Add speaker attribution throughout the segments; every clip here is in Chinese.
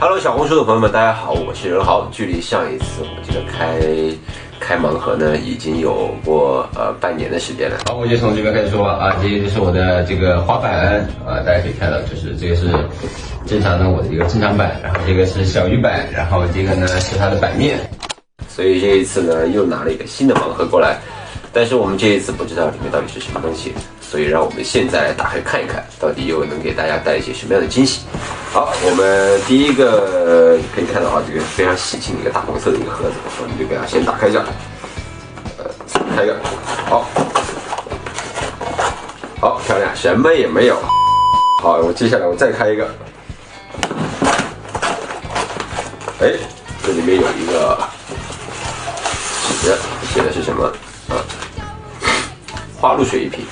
Speaker 1: Hello，小红书的朋友们，大家好，我是任豪。距离上一次我这个开开盲盒呢，已经有过呃半年的时间了。好，我就从这边开始说吧啊，这个就是我的这个滑板啊，大家可以看到，就是这个是正常的我的一个正常版，然后这个是小鱼版，然后这个呢是它的版面。所以这一次呢，又拿了一个新的盲盒过来，但是我们这一次不知道里面到底是什么东西，所以让我们现在来打开看一看，到底又能给大家带一些什么样的惊喜。好，我们第一个可以看到啊，这个非常喜庆的一个大红色的一个盒子，我们就给它先打开一下，呃，开一个，好，好漂亮，什么也没有。好，我接下来我再开一个，哎，这里面有一个纸，写的是什么？啊，花露水一瓶，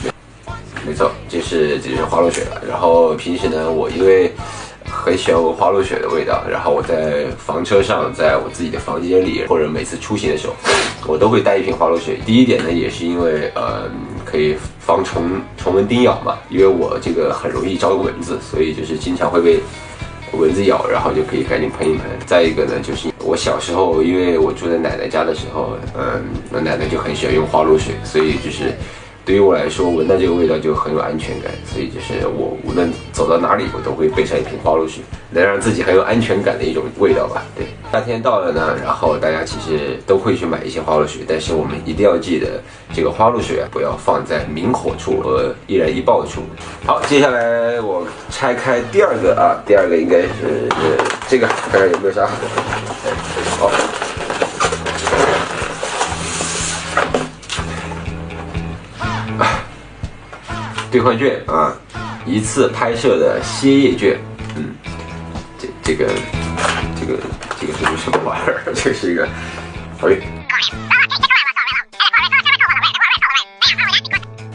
Speaker 1: 没错，这是这是花露水了。然后平时呢，我因为很喜欢闻花露水的味道，然后我在房车上，在我自己的房间里，或者每次出行的时候，我都会带一瓶花露水。第一点呢，也是因为呃可以防虫虫蚊叮咬嘛，因为我这个很容易招蚊子，所以就是经常会被蚊子咬，然后就可以赶紧喷一喷。再一个呢，就是我小时候，因为我住在奶奶家的时候，嗯，我奶奶就很喜欢用花露水，所以就是。对于我来说，闻到这个味道就很有安全感，所以就是我无论走到哪里，我都会备上一瓶花露水，能让自己很有安全感的一种味道吧。对，夏天到了呢，然后大家其实都会去买一些花露水，但是我们一定要记得，这个花露水啊，不要放在明火处和易燃易爆处。好，接下来我拆开第二个啊，第二个应该是这个，看看有没有啥。好。兑换券啊，一次拍摄的歇业券，嗯，这这个这个这个是什么玩意儿？这是一个，哎，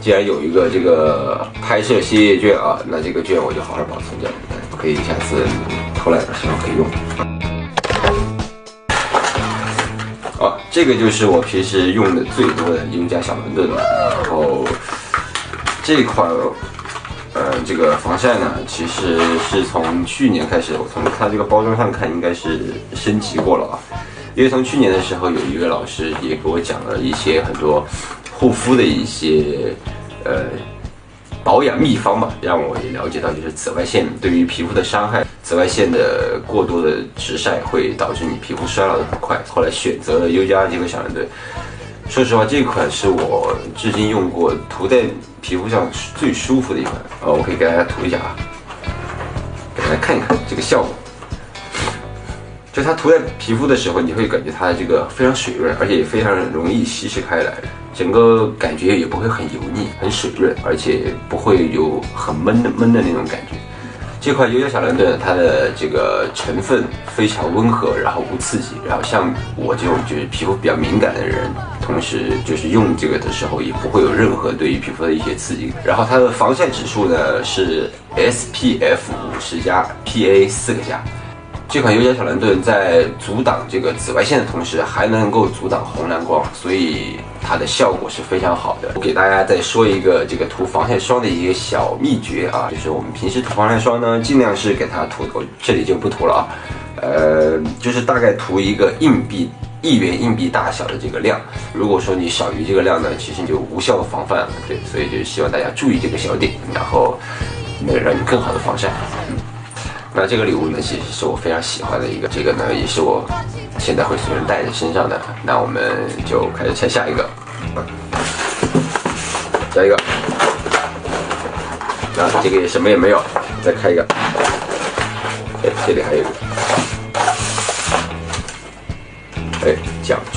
Speaker 1: 既然有一个这个拍摄歇业券啊，那这个券我就好好保存着，可以下次偷懒的时候可以用。好，这个就是我平时用的最多的优家小馄饨了，然后。这款，呃，这个防晒呢，其实是从去年开始，我从它这个包装上看，应该是升级过了啊。因为从去年的时候，有一位老师也给我讲了一些很多护肤的一些呃保养秘方嘛，让我也了解到，就是紫外线对于皮肤的伤害，紫外线的过多的直晒会导致你皮肤衰老的很快。后来选择了优家这个小人队。说实话，这款是我至今用过涂在皮肤上最舒服的一款。呃，我可以给大家涂一下啊，给大家看一看这个效果。就它涂在皮肤的时候，你会感觉它的这个非常水润，而且也非常容易稀释开来，整个感觉也不会很油腻，很水润，而且不会有很闷的闷的那种感觉。这款优优小蓝盾，它的这个成分非常温和，然后无刺激，然后像我这种就是皮肤比较敏感的人，同时就是用这个的时候也不会有任何对于皮肤的一些刺激。然后它的防晒指数呢是 SPF 五十加 PA 四个加。这款优家小蓝盾在阻挡这个紫外线的同时，还能够阻挡红蓝光，所以它的效果是非常好的。我给大家再说一个这个涂防晒霜的一个小秘诀啊，就是我们平时涂防晒霜呢，尽量是给它涂，我这里就不涂了啊，呃，就是大概涂一个硬币一元硬币大小的这个量。如果说你小于这个量呢，其实你就无效防范了。对，所以就希望大家注意这个小点，然后能让你更好的防晒。那这个礼物呢，其实是我非常喜欢的一个，这个呢也是我现在会随身带在身上的。那我们就开始拆下一个，下一个，啊，这个也什么也没有，再开一个，哎，这里还有一个，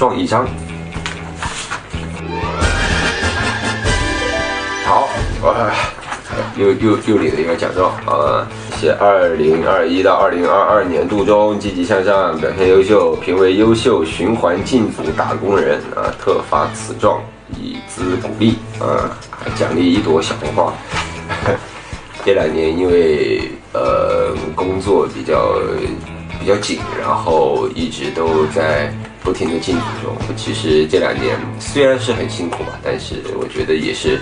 Speaker 1: 奖状一张，好，又又又领了一个奖状，啊。二零二一到二零二二年度中积极向上、表现优秀、评为优秀循环进组打工人啊，特发此状以资鼓励啊，奖励一朵小红花。这两年因为呃工作比较比较紧，然后一直都在不停的进组中。其实这两年虽然是很辛苦吧，但是我觉得也是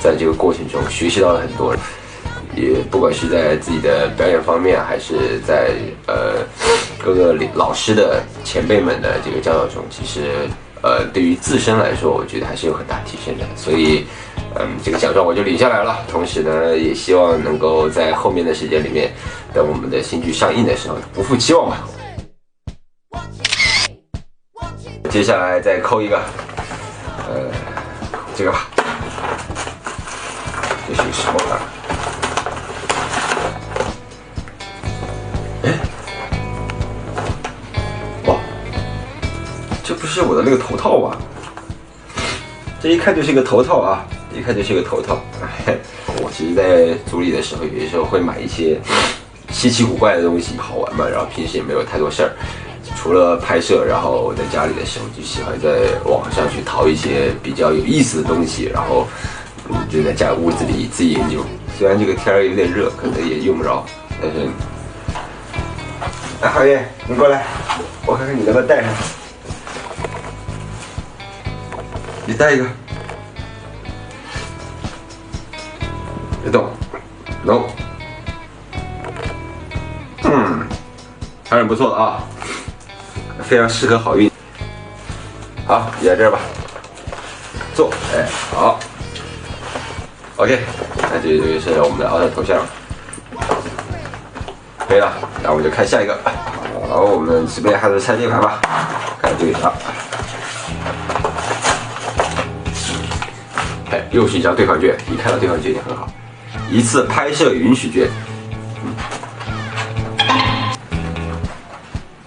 Speaker 1: 在这个过程中学习到了很多。也不管是在自己的表演方面，还是在呃各个老师的前辈们的这个教导中，其实呃对于自身来说，我觉得还是有很大提升的。所以，嗯，这个奖状我就领下来了。同时呢，也希望能够在后面的时间里面，等我们的新剧上映的时候，不负期望吧。接下来再扣一个，呃，这个吧，这是什么啊？哎，哇，这不是我的那个头套吧？这一看就是一个头套啊，一看就是一个头套。我其实，在组里的时候，有的时候会买一些稀奇古怪的东西，好玩嘛。然后平时也没有太多事儿。除了拍摄，然后在家里的时候就喜欢在网上去淘一些比较有意思的东西，然后就在家屋子里自己研究。虽然这个天儿有点热，可能也用不着，但是，哎，浩爷，你过来，我看看你能不能带上。你带一个，别动，no，嗯，还是不错的啊。非常适合好运，好，在这儿吧，坐，哎，好，OK，那这就是我们的奥特头像，可以了，那我们就看下一个，好，我们这边还是拆这盘吧，看这个啥，哎，又是一张兑换券，一看到兑换券就很好，一次拍摄允许券。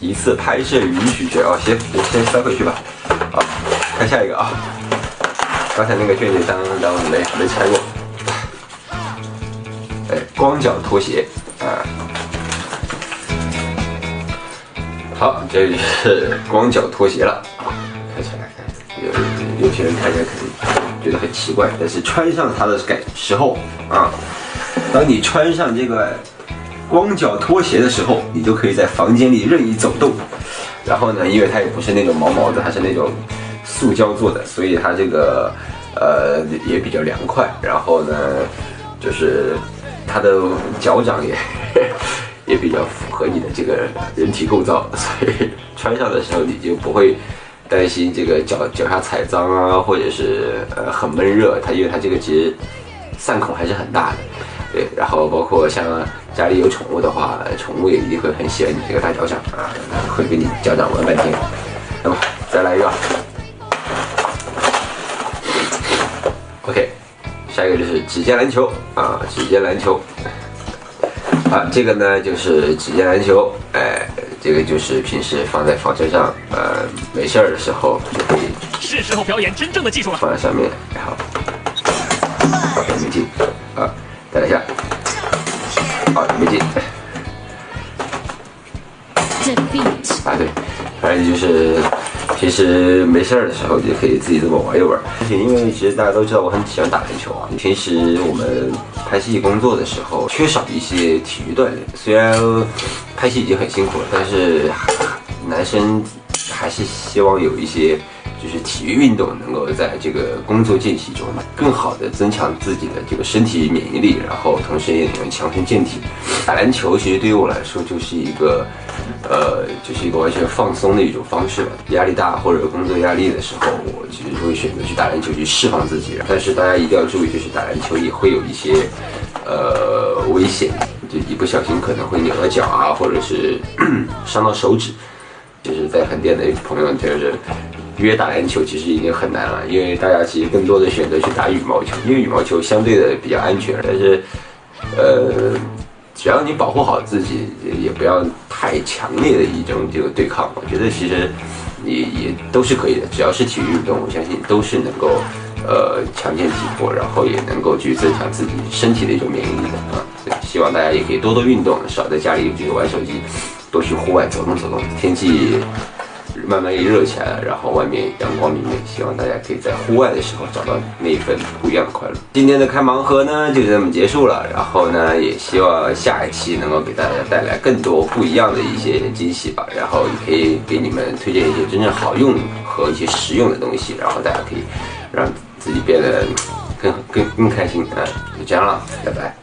Speaker 1: 一次拍摄允许券啊，行，我先塞回去吧。好，看下一个啊。刚才那个券就当当没没拆过。哎，光脚拖鞋啊。好，这是光脚拖鞋了啊。看起来，有有些人看起来可能觉得很奇怪，但是穿上它的感时候啊，当你穿上这个。光脚拖鞋的时候，你就可以在房间里任意走动。然后呢，因为它也不是那种毛毛的，它是那种塑胶做的，所以它这个呃也比较凉快。然后呢，就是它的 脚掌也也比较符合你的这个人体构造，所以穿上的时候你就不会担心这个脚脚下踩脏啊，或者是呃很闷热。它因为它这个其实散孔还是很大的。对，然后包括像家里有宠物的话，宠物也一定会很喜欢你这个大脚掌啊，会给你脚掌玩半天。那么再来一个，OK，下一个就是指尖篮球啊，指尖篮球啊，这个呢就是指尖篮球，哎，这个就是平时放在房车上，呃，没事儿的时候就可以。
Speaker 2: 是时候表演真正的技术了。
Speaker 1: 放在上面，然后没劲啊。再来一下，好，没进。啊，对，反正就是平时没事儿的时候就可以自己这么玩一玩。而且因为其实大家都知道我很喜欢打篮球啊，平时我们拍戏工作的时候缺少一些体育锻炼。虽然拍戏已经很辛苦了，但是男生还是希望有一些。就是体育运动能够在这个工作间隙中更好的增强自己的这个身体免疫力，然后同时也能强身健体。打篮球其实对于我来说就是一个，呃，就是一个完全放松的一种方式吧。压力大或者工作压力的时候，我其实会选择去打篮球去释放自己。但是大家一定要注意，就是打篮球也会有一些，呃，危险，就一不小心可能会扭到脚啊，或者是 伤到手指。就是在横店的朋友就是。约打篮球其实已经很难了，因为大家其实更多的选择去打羽毛球，因为羽毛球相对的比较安全。但是，呃，只要你保护好自己，也不要太强烈的一种这个对抗，我觉得其实也也都是可以的。只要是体育运动，我相信都是能够呃强健体魄，然后也能够去增强自己身体的一种免疫力的啊。希望大家也可以多多运动，少在家里这个玩手机，多去户外走动走动。天气。慢慢也热起来了，然后外面阳光明媚，希望大家可以在户外的时候找到那一份不一样的快乐。今天的开盲盒呢就这么结束了，然后呢也希望下一期能够给大家带来更多不一样的一些惊喜吧，然后也可以给你们推荐一些真正好用和一些实用的东西，然后大家可以让自己变得更更更开心啊！就这样了，拜拜。